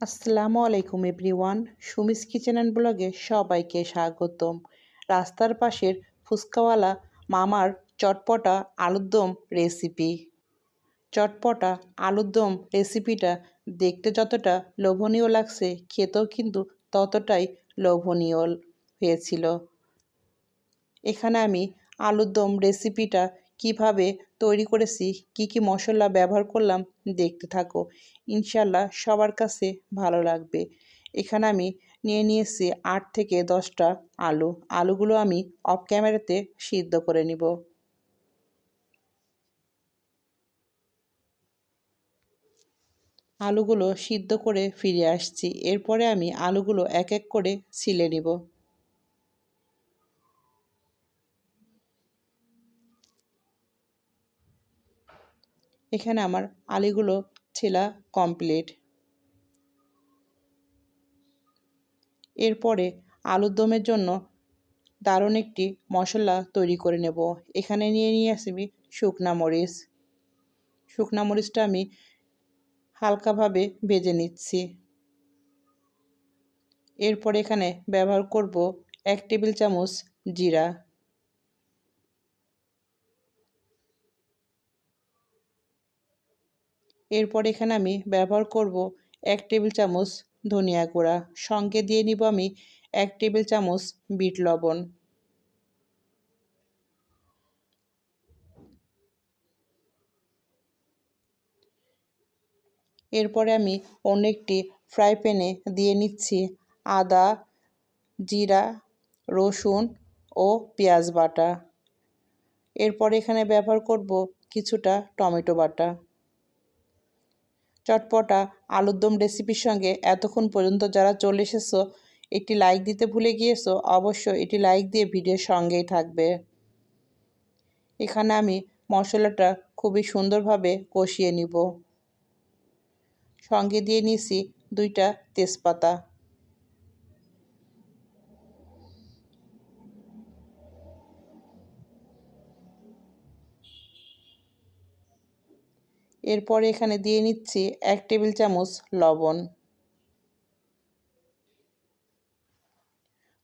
আসসালামু আলাইকুম everyone. Sumi's kitchen and ব্লগে সবাইকে স্বাগতম। রাস্তার পাশের ফুচকাওয়ালা মামার চটপটা আলুর দম রেসিপি চটপটা আলুর দম রেসিপিটা দেখতে যতটা লোভনীয় লাগছে, খেতেও কিন্তু ততটাই লোভনীয় হয়েছিল। এখানে আমি আলুর দম রেসিপিটা কীভাবে তৈরি করেছি, কি কি মশলা ব্যবহার করলাম, দেখতে থাকো। ইনশাল্লাহ সবার কাছে ভালো লাগবে। এখানে আমি নিয়ে নিয়েছি আট থেকে দশটা আলু। আলুগুলো আমি অফ ক্যামেরাতে সিদ্ধ করে নিব। আলুগুলো সিদ্ধ করে ফিরে আসছি। এরপরে আমি আলুগুলো এক এক করে ছিলে নিব। এখানে আমার আলিগুলো ছেলা কমপ্লিট এরপরে আলুর দমের জন্য দারুণ একটি মশলা তৈরি করে নেব। এখানে নিয়ে নিয়ে আসবি শুকনা মরিচ। শুকনা মরিচটা আমি হালকাভাবে ভেজে নিচ্ছি। এরপর এখানে ব্যবহার করব এক টেবিল চামচ জিরা। এরপর এখানে আমি ব্যবহার করব এক টেবিল চামচ ধনিয়া গুঁড়া। সঙ্গে দিয়ে নিব আমি এক টেবিল চামচ বিট লবণ। এরপরে আমি অন্য একটি ফ্রাই প্যানে দিয়ে নিচ্ছি আদা, জিরা, রসুন ও পেঁয়াজ বাটা। এরপর এখানে ব্যবহার করব কিছুটা টমেটো বাটা। চটপটা আলুর দম রেসিপির সঙ্গে এতক্ষণ পর্যন্ত যারা চলে এসেছ, একটি লাইক দিতে ভুলে গিয়েছো, অবশ্যই এটি লাইক দিয়ে ভিডিওর সঙ্গেই থাকবে। এখানে আমি মশলাটা খুবই সুন্দরভাবে কষিয়ে নিব। সঙ্গে দিয়ে নিছি দুইটা তেজপাতা। এরপরে এখানে দিয়ে নিচ্ছি এক টেবিল চামচ লবণ।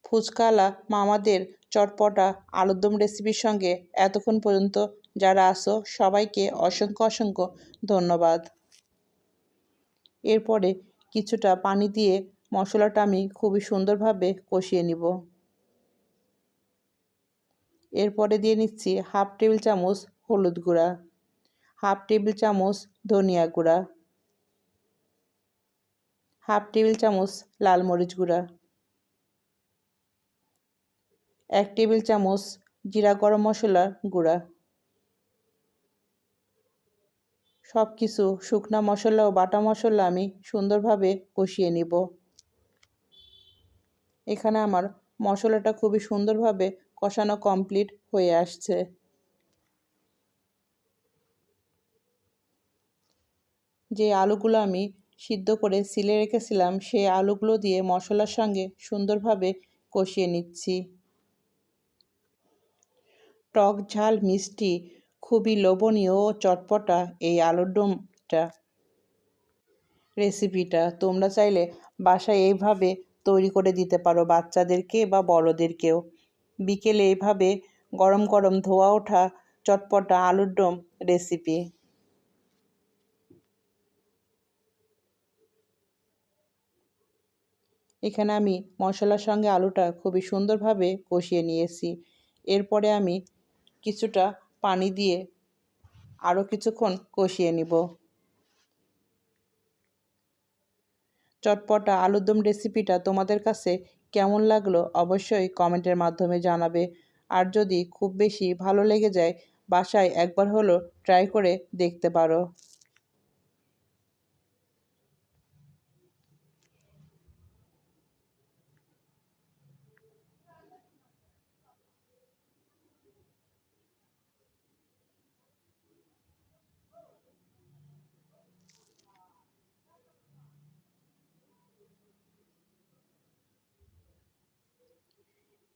ফুচকালা মামাদের চটপটা আলুরদম রেসিপির সঙ্গে এতক্ষণ পর্যন্ত যারা আসো সবাইকে অসংখ্য অসংখ্য ধন্যবাদ। এরপরে কিছুটা পানি দিয়ে মশলাটা আমি খুবই সুন্দরভাবে কষিয়ে নিব। এরপরে দিয়ে নিচ্ছি হাফ টেবিল চামচ হলুদ গুঁড়া। হাফ টেবিল চামচ ধনিয়া গুঁড়া, হাফ টেবিল চামচ লাল মরিচ গুঁড়া, এক টেবিল চামচ জিরা গরম মশলার গুঁড়া। সব কিছু শুকনা মশলা ও বাটা মশলা আমি সুন্দরভাবে কষিয়ে নিব। এখানে আমার মশলাটা খুবই সুন্দরভাবে কষানো কমপ্লিট হয়ে আসছে। যে আলুগুলো আমি সিদ্ধ করে সিলে রেখেছিলাম সেই আলুগুলো দিয়ে মশলার সঙ্গে সুন্দরভাবে কষিয়ে নিচ্ছি। টক ঝাল মিষ্টি খুবই লোভনীয় ও চটপটা এই আলুর ডোমটা। রেসিপিটা তোমরা চাইলে বাসায় এইভাবে তৈরি করে দিতে পারো বাচ্চাদেরকে বা বড়োদেরকেও। বিকেলে এইভাবে গরম গরম ধোয়া ওঠা চটপটা আলুর ডোম রেসিপি। এখানে আমি মশলার সঙ্গে আলুটা খুবই সুন্দরভাবে কষিয়ে নিয়েছি। এরপরে আমি কিছুটা পানি দিয়ে আরও কিছুক্ষণ কষিয়ে নিব। চটপটা আলুরদম রেসিপিটা তোমাদের কাছে কেমন লাগল অবশ্যই কমেন্টের মাধ্যমে জানাবে। আর যদি খুব বেশি ভালো লেগে যায়, বাসায় একবার হলো ট্রাই করে দেখতে পারো।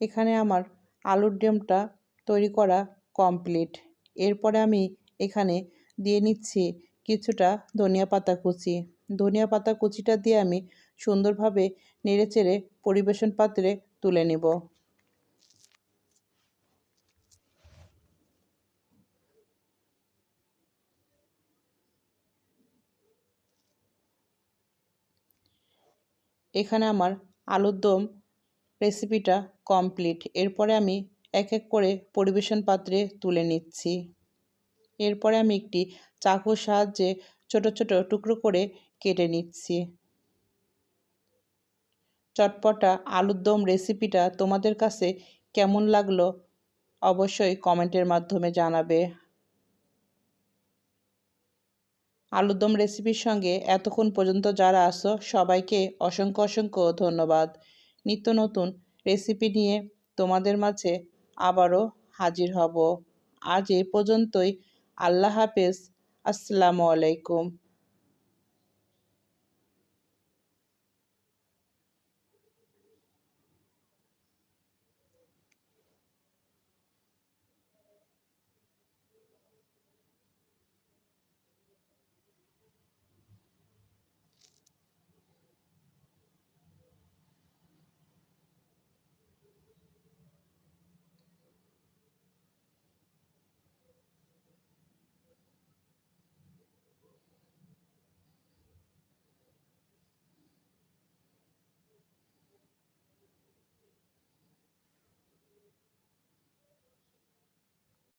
এখানে আমার আলুর ডিমটা তৈরি করা কমপ্লিট এরপরে আমি এখানে দিয়ে নিচ্ছি কিছুটা ধনিয়া পাতা কুচি। ধনিয়া পাতা কুচিটা দিয়ে আমি সুন্দরভাবে নেড়েচেড়ে পরিবেশন পাত্রে তুলে নেব। এখানে আমার আলুর দম রেসিপিটা কমপ্লিট এরপরে আমি এক এক করে পরিবেশন পাত্রে তুলে নিচ্ছি। এরপরে আমি একটি চাকুর সাহায্যে ছোট ছোট টুকরো করে কেটে নিচ্ছি। চটপটা আলুর দম রেসিপিটা তোমাদের কাছে কেমন লাগল অবশ্যই কমেন্টের মাধ্যমে জানাবে। আলুর দম রেসিপির সঙ্গে এতক্ষণ পর্যন্ত যারা আসো সবাইকে অসংখ্য অসংখ্য ধন্যবাদ। নিত্য নতুন রেসিপি নিয়ে তোমাদের মাঝে আবারও হাজির হব। আজ এ পর্যন্তই। আল্লাহ হাফেজ। আসসালামু আলাইকুম।